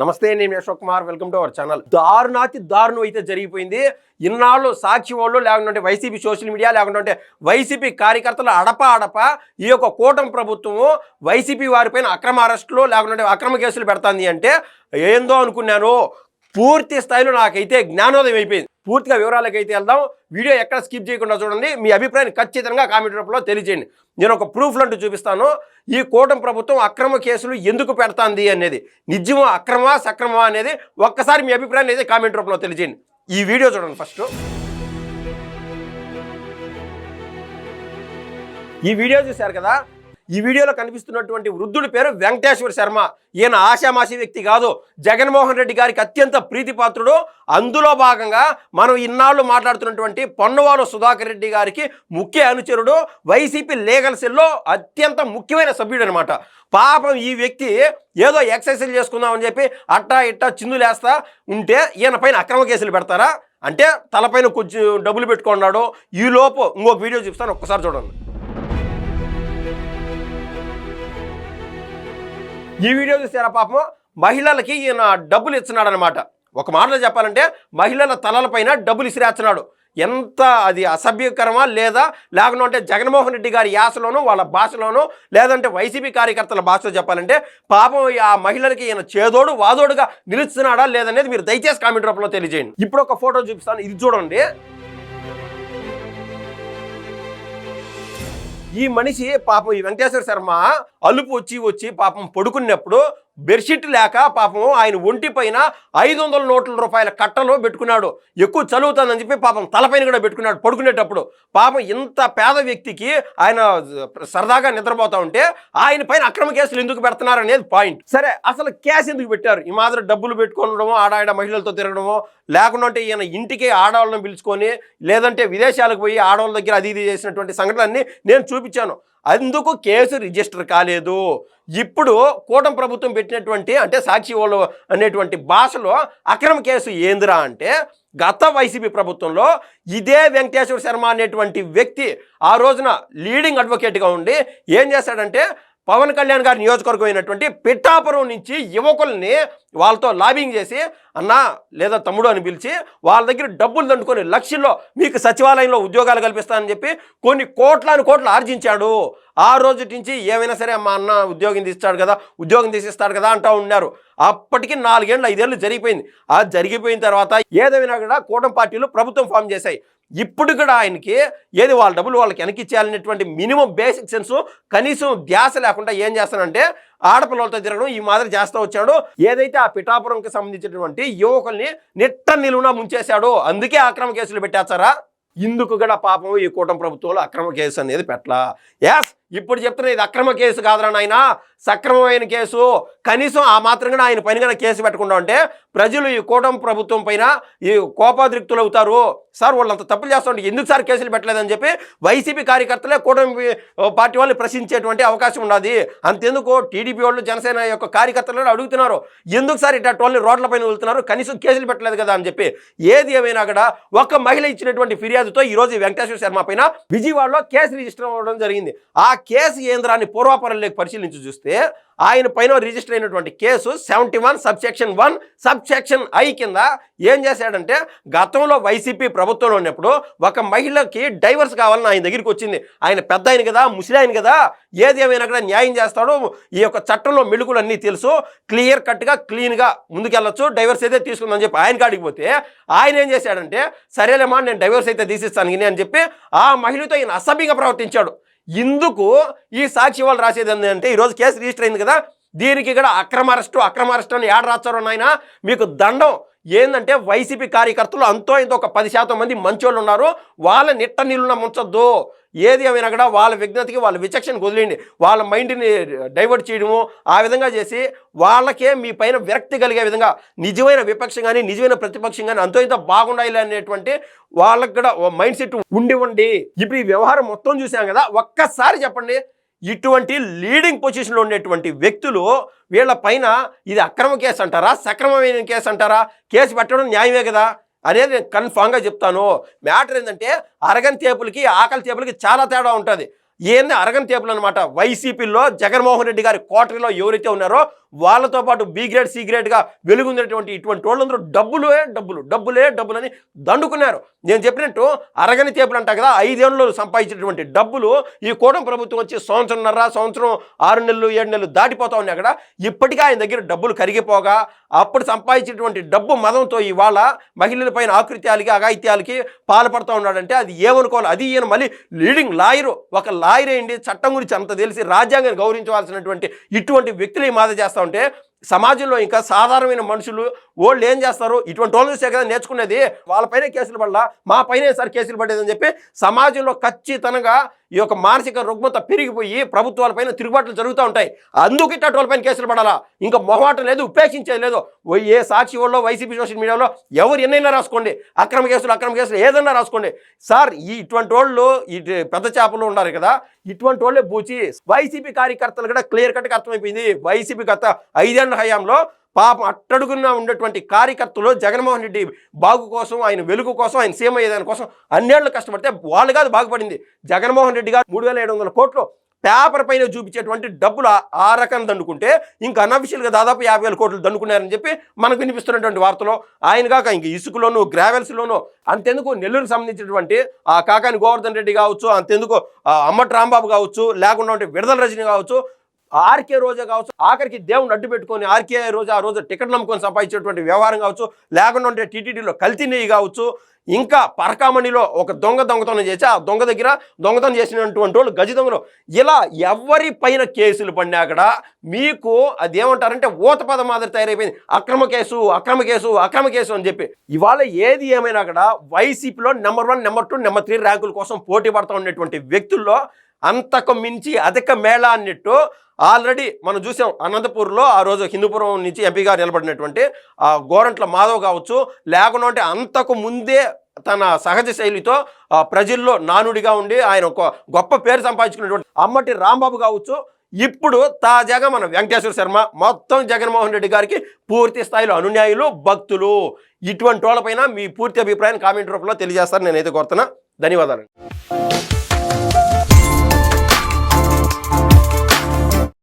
నమస్తే నేను Ashok Kumar. Welcome to our channel. దారుణాతి దారుణం అయితే జరిగిపోయింది. ఇన్నాళ్ళు సాక్షి వాళ్ళు లేకుంటే వైసీపీ సోషల్ మీడియా లేకుంటే వైసీపీ కార్యకర్తలు అడప అడప ఈ యొక్క కూటమి ప్రభుత్వము వైసీపీ వారిపైన అక్రమ అరెస్టులు లేకుంటే అక్రమ కేసులు పెడుతుంది అంటే ఏందో అనుకున్నాను. పూర్తి స్థాయిలో నాకైతే జ్ఞానోదయం అయిపోయింది. పూర్తిగా వివరాలకు అయితే వెళ్దాం. వీడియో ఎక్కడ స్కిప్ చేయకుండా చూడండి. మీ అభిప్రాయాన్ని ఖచ్చితంగా కామెంట్ రూపంలో తెలియజేయండి నేను ఒక ప్రూఫ్ అంటూ చూపిస్తాను. ఈ కూటమి ప్రభుత్వం అక్రమ కేసులు ఎందుకు పెడతాంది అనేది నిజమా అక్రమా సక్రమా అనేది ఒక్కసారి మీ అభిప్రాయాన్ని అయితే కామెంట్ రూపంలో తెలియజేయండి ఈ వీడియో చూడండి ఫస్ట్. ఈ వీడియో చూశారు కదా? ఈ వీడియోలో కనిపిస్తున్నటువంటి వృద్ధుడి పేరు వెంకటేశ్వర శర్మ. ఈయన ఆశామాసి వ్యక్తి కాదు. జగన్మోహన్ రెడ్డి గారికి అత్యంత ప్రీతిపాత్రుడు. అందులో భాగంగా మనం ఇన్నాళ్ళు మాట్లాడుతున్నటువంటి పొన్నవారు సుధాకర్ రెడ్డి గారికి ముఖ్య అనుచరుడు. వైసీపీ లీగల్ సెల్లో అత్యంత ముఖ్యమైన సభ్యుడు అనమాట పాపం ఈ వ్యక్తి ఏదో ఎక్సర్సైజ్ చేసుకుందామని చెప్పి అట్టా ఇట్టా చిందులేస్తా ఉంటే ఈయన పైన అక్రమ కేసులు పెడతారా? అంటే తలపైన కొంచెం డబ్బులు పెట్టుకున్నాడు. ఈ లోపు ఇంకొక వీడియో చూపిస్తాను. ఒక్కసారి చూడండి. ఈ వీడియో చూసారా పాపం? మహిళలకి ఈయన డబ్బులు ఇస్తున్నాడు అనమాట ఒక మాటలో చెప్పాలంటే మహిళల తలలపైన డబ్బులు ఇసిరేస్తున్నాడు. ఎంత అది అసభ్యకరమా లేదా? లేకుంటే జగన్మోహన్ రెడ్డి గారి యాసలోనూ వాళ్ళ భాషలోనూ లేదంటే వైసీపీ కార్యకర్తల భాషలో చెప్పాలంటే పాపం ఆ మహిళలకి ఈయన చేదోడు వాదోడుగా నిలుస్తున్నాడా లేదనేది మీరు దయచేసి కామెంట్ రూపంలో తెలియజేయండి. ఇప్పుడు ఒక ఫోటో చూపిస్తాను. ఇది చూడండి. ఈ మనిషి పాపం ఈ వెంకటేశ్వర శర్మ అలుపు వచ్చి వచ్చి పాపం పడుకున్నప్పుడు బెడ్షీట్ లేక పాపం ఆయన ఒంటి పైన ఐదు వందల నోట్ల రూపాయల కట్టలో పెట్టుకున్నాడు. ఎక్కువ చదువుతుందని చెప్పి పాపం తలపైన కూడా పెట్టుకున్నాడు పడుకునేటప్పుడు. పాపం ఇంత పేద వ్యక్తికి ఆయన సరదాగా నిద్రపోతా ఉంటే ఆయన పైన అక్రమ కేసులు ఎందుకు పెడుతున్నారు అనేది పాయింట్. సరే అసలు కేసు ఎందుకు పెట్టారు? ఈ మాదిరి డబ్బులు పెట్టుకోవడము ఆడాడ మహిళలతో తిరగడము లేకుండా ఈయన ఇంటికి ఆడవాళ్ళని పిలుచుకొని లేదంటే విదేశాలకు పోయి ఆడవాళ్ళ దగ్గర అది ఇది చేసినటువంటి సంఘటనలన్నీ నేను చూపించాను. అందుకు కేసు రిజిస్టర్ కాలేదు. ఇప్పుడు కూటమి ప్రభుత్వం పెట్టినటువంటి అంటే సాక్షి వాళ్ళు అనేటువంటి భాషలో అక్రమ కేసు ఏందిరా అంటే గత వైసీపీ ప్రభుత్వంలో ఇదే వెంకటేశ్వర శర్మ అనేటువంటి వ్యక్తి ఆ రోజున లీడింగ్ అడ్వకేట్గా ఉండి ఏం చేశాడంటే పవన్ కళ్యాణ్ గారి నియోజకవర్గం అయినటువంటి పిఠాపురం నుంచి యువకుల్ని వాళ్ళతో లాబింగ్ చేసి అన్న లేదా తమ్ముడు అని పిలిచి వాళ్ళ దగ్గర డబ్బులు దండుకొని లక్షల్లో మీకు సచివాలయంలో ఉద్యోగాలు కల్పిస్తానని చెప్పి కొన్ని కోట్లాను కోట్లు ఆర్జించాడు. ఆ రోజు నుంచి ఏమైనా సరే మా అన్న ఉద్యోగం తీస్తాడు కదా ఉద్యోగం తీసిస్తాడు కదా అంటూ ఉన్నారు. అప్పటికి నాలుగేళ్ళు ఐదేళ్ళు జరిగిపోయింది. ఆ జరిగిపోయిన తర్వాత ఏదైనా కూడా కూటమి పార్టీలు ప్రభుత్వం ఫామ్ చేశాయి. ఇప్పుడు కూడా ఆయనకి ఏది వాళ్ళ డబ్బులు వాళ్ళకి వెనక్కి ఇచ్చేయాలనేటువంటి మినిమం బేసిక్ సెన్స్ కనీసం ధ్యాస లేకుండా ఏం చేస్తానంటే ఆడపిల్లలతో తిరగడం ఈ మాదిరి చేస్తూ వచ్చాడు. ఏదైతే ఆ పిఠాపురంకి సంబంధించినటువంటి యువకుల్ని నిట్ట నిలువున ముంచేశాడు అందుకే అక్రమ కేసులు పెట్టేస్తారా? ఇందుకు కూడా పాపం ఈ కూటమి ప్రభుత్వంలో అక్రమ కేసు అనేది పెట్టలా. ఎస్ ఇప్పుడు చెప్తున్నా ఇది అక్రమ కేసు కాదురా నాయన సక్రమమైన కేసు. కనీసం ఆ మాత్రం కూడా ఆయన పైన కేసు పెట్టకుండా ఉంటే ప్రజలు ఈ కూటమి ప్రభుత్వం పైన ఈ కోపాద్రిక్తులు అవుతారు. సార్ వాళ్ళంత తప్పులు చేస్తుంటే ఎందుకు సార్ కేసులు పెట్టలేదని చెప్పి వైసీపీ కార్యకర్తలే కూటమి పార్టీ వాళ్ళు ప్రశ్నించేటువంటి అవకాశం ఉన్నది. అంతెందుకు? టీడీపీ వాళ్ళు జనసేన యొక్క కార్యకర్తలు అడుగుతున్నారు. ఎందుకు సార్ ఇట్లా రోడ్ల రోడ్లపైన వెళ్తున్నారు కనీసం కేసులు పెట్టలేదు కదా అని చెప్పి ఏది ఏమైనా కూడా ఒక మహిళ ఇచ్చినటువంటి ఫిర్యాదుతో ఈరోజు వెంకటేశ్వర శర్మ పైన విజయవాడలో కేసు రిజిస్టర్ అవ్వడం జరిగింది. ఆ కేసు కేంద్రాన్ని పూర్వాపరంలోకి పరిశీలించి చూస్తే ఆయన పైన రిజిస్టర్ అయినటువంటి case seventy one sub section one sub section I కింద ఏం చేశాడంటే గతంలో వైసీపీ ప్రభుత్వంలో ఉన్నప్పుడు ఒక మహిళకి డైవర్స్ కావాలని ఆయన దగ్గరికి వచ్చింది. ఆయన పెద్ద ఆయన కదా ముసలి ఆయన కదా ఏది ఏమైనా కూడా న్యాయం చేస్తాడో. ఈ యొక్క చట్టంలో మెలుగులు అన్నీ తెలుసు. క్లియర్ కట్గా క్లీన్గా ముందుకెళ్ళొచ్చు. డైవర్స్ అయితే తీసుకుందని చెప్పి ఆయన కాడికి పోతే ఆయన ఏం చేశాడంటే సరేలేమా నేను డైవర్స్ అయితే తీసిస్తాను అని చెప్పి ఆ మహిళతో ఆయన అసభ్యంగా ప్రవర్తించాడు. ఇందుకు ఈ సాక్షి వాళ్ళు రాసేది ఏంటంటే ఈరోజు కేసు రిజిస్టర్ అయింది కదా దీనికి కూడా అక్రమ అరెస్టు అక్రమ అరెస్టు అని ఏడ రాస్తారు నాయన? మీకు దండం. ఏంటంటే వైసీపీ కార్యకర్తలు అంతో ఇంత ఒక పది శాతం మంది మంచోళ్ళు ఉన్నారు. వాళ్ళ నిట్ట నీళ్ళున ముంచొద్దు. ఏది ఏమైనా కూడా వాళ్ళ విజ్ఞతకి వాళ్ళ విచక్షణకు వదిలేయండి. వాళ్ళ మైండ్ని డైవర్ట్ చేయడము ఆ విధంగా చేసి వాళ్ళకే మీ పైన విరక్తి కలిగే విధంగా నిజమైన విపక్షం కానీ నిజమైన ప్రతిపక్షం కానీ అంతో ఇంత బాగుండాలి అనేటువంటి వాళ్ళకి కూడా మైండ్ సెట్ ఉండి ఉండి. ఇప్పుడు ఈ వ్యవహారం మొత్తం చూసాం కదా? ఒక్కసారి చెప్పండి. ఇటువంటి లీడింగ్ పొజిషన్లో ఉండేటువంటి వ్యక్తులు వీళ్ళ పైన ఇది అక్రమ కేసు అంటారా? సక్రమమైన కేసు అంటారా? కేసు పెట్టడం న్యాయమే కదా? అనేది నేను కన్ఫామ్గా చెప్తాను. మ్యాటర్ ఏంటంటే అరగని తేపులకి ఆకలి తేపులకి చాలా తేడా ఉంటుంది. ఏంది అరగని తేపులు అనమాట వైసీపీలో జగన్మోహన్ రెడ్డి గారి కోటరీలో ఎవరైతే ఉన్నారో వాళ్ళతో పాటు బి గ్రేడ్ సి గ్రేడ్గా వెలుగుందినటువంటి ఇటువంటి వాళ్ళందరూ డబ్బులే డబ్బులు డబ్బులే డబ్బులు అని దండుకున్నారు. నేను చెప్పినట్టు అరగని తేపులు అంటా కదా ఐదేళ్ళు సంపాదించినటువంటి డబ్బులు ఈ కూటమి ప్రభుత్వం వచ్చి సంవత్సరంన్నర సంవత్సరం ఆరు నెలలు ఏడు నెలలు దాటిపోతా ఉన్నాయి అక్కడ. ఇప్పటికీ ఆయన దగ్గర డబ్బులు కరిగిపోగా అప్పుడు సంపాదించినటువంటి డబ్బు మదంతో ఇవాళ మహిళల పైన ఆకృత్యాలకి అఘాయిత్యాలకి పాల్పడుతూ ఉన్నాడంటే అది ఏమనుకోవాలి? అది ఈయన మళ్ళీ లీడింగ్ లాయరు ఒక లాయర్ అయ్యండి. చట్టం గురించి అంత తెలిసి రాజ్యాంగాన్ని గౌరవించవలసినటువంటి ఇటువంటి వ్యక్తులు ఈ మాద చేస్తా ఉంటే సమాజంలో ఇంకా సాధారణమైన మనుషులు వాళ్ళు ఏం చేస్తారు? ఇటువంటి వాళ్ళు చూసే కదా నేర్చుకునేది వాళ్ళపైనే కేసులు పడాల మా పైన సార్ కేసులు పడేదని చెప్పి సమాజంలో ఖచ్చితంగా ఈ యొక్క మానసిక రుగ్మత పెరిగిపోయి ప్రభుత్వాలపైన తిరుగుబాట్లు జరుగుతూ ఉంటాయి. అందుకు ఇట్టటి పైన కేసులు పడాలా? ఇంకా మొహమాట లేదు ఉపేక్షించేది లేదు. ఏ సాక్షి వాళ్ళు వైసీపీ సోషల్ మీడియాలో ఎవరు ఎన్నైనా రాసుకోండి. అక్రమ కేసులు అక్రమ కేసులు ఏదైనా రాసుకోండి. సార్ ఈ ఇటువంటి వాళ్ళు ఈ పెద్ద చేపలు ఉన్నారు కదా ఇటువంటి వాళ్ళే పూచి వైసీపీ కార్యకర్తలు కూడా క్లియర్ కట్గా అర్థమైపోయింది. వైసీపీ గత ఐదేళ్ళ హయాంలో పాపం అట్టడుగున ఉన్నటువంటి కార్యకర్తలు జగన్మోహన్ రెడ్డి బాగు కోసం ఆయన వెలుగు కోసం ఆయన సీఎం అయ్యేదాని కోసం అన్నేళ్ళు కష్టపడితే వాళ్ళు కాదు బాగుపడింది. జగన్మోహన్ రెడ్డి గారు మూడు వేల ఏడు వందల కోట్లు పేపర్ పైన చూపించేటువంటి డబ్బులు ఆ- రకం దండుకుంటే ఇంకా అనఫిషియల్గా దాదాపు యాభై వేల కోట్లు దండుకున్నారని చెప్పి మనకు వినిపిస్తున్నటువంటి వార్తలో. ఆయన కాక ఇంక ఇసుకలోను గ్రావెల్స్లోను అంతెందుకు నెల్లూరుకు సంబంధించినటువంటి ఆ కాకాని గోవర్ధన్ రెడ్డి కావచ్చు అంతెందుకు ఆ అమ్మటి రాంబాబు కావచ్చు లేకుండా ఉంటే విడుదల రజని కావచ్చు ఆర్కే రోజా కావచ్చు ఆఖరికి దేవుని అడ్డు పెట్టుకొని ఆర్కే రోజు ఆ రోజు టికెట్ నమ్ముకొని సంపాదించేటువంటి వ్యవహారం కావచ్చు లేకుండా ఉంటే టీటీడీలో కల్తీ నెయ్యి కావచ్చు ఇంకా పరకామణిలో ఒక దొంగ దొంగతనం చేసి ఆ దొంగ దగ్గర దొంగతనం చేసినటువంటి వాళ్ళు గజ దొంగలు. ఇలా ఎవరి పైన కేసులు పడినా అక్కడ మీకు అదేమంటారంటే ఊత పద మాదిరి తయారైపోయింది. అక్రమ కేసు అక్రమ కేసు అక్రమ కేసు అని చెప్పి. ఇవాళ ఏది ఏమైనా కూడా వైసీపీలో number one number two number three ర్యాంకుల కోసం పోటీ పడుతూ ఉన్నటువంటి వ్యక్తుల్లో అంతకు మించి అధిక మేళ అన్నట్టు ఆల్రెడీ మనం చూసాం అనంతపూర్లో ఆ రోజు హిందూపురం నుంచి ఎంపీగా నిలబడినటువంటి గోరంట్ల మాధవ్ కావచ్చు లేకుండా అంటే అంతకు ముందే తన సహజ శైలితో ప్రజల్లో నానుడిగా ఉండి ఆయన ఒక గొప్ప పేరు సంపాదించుకున్నటువంటి అమ్మటి రాంబాబు కావచ్చు ఇప్పుడు తాజాగా మన వెంకటేశ్వర శర్మ మొత్తం జగన్మోహన్ రెడ్డి గారికి పూర్తి స్థాయిలో అనున్యాయులు భక్తులు. ఇటువంటి వాళ్ళపైన మీ పూర్తి అభిప్రాయాన్ని కామెంట్ రూపంలో తెలియజేస్తారని నేనైతే కోరుతున్నా. ధన్యవాదాలు.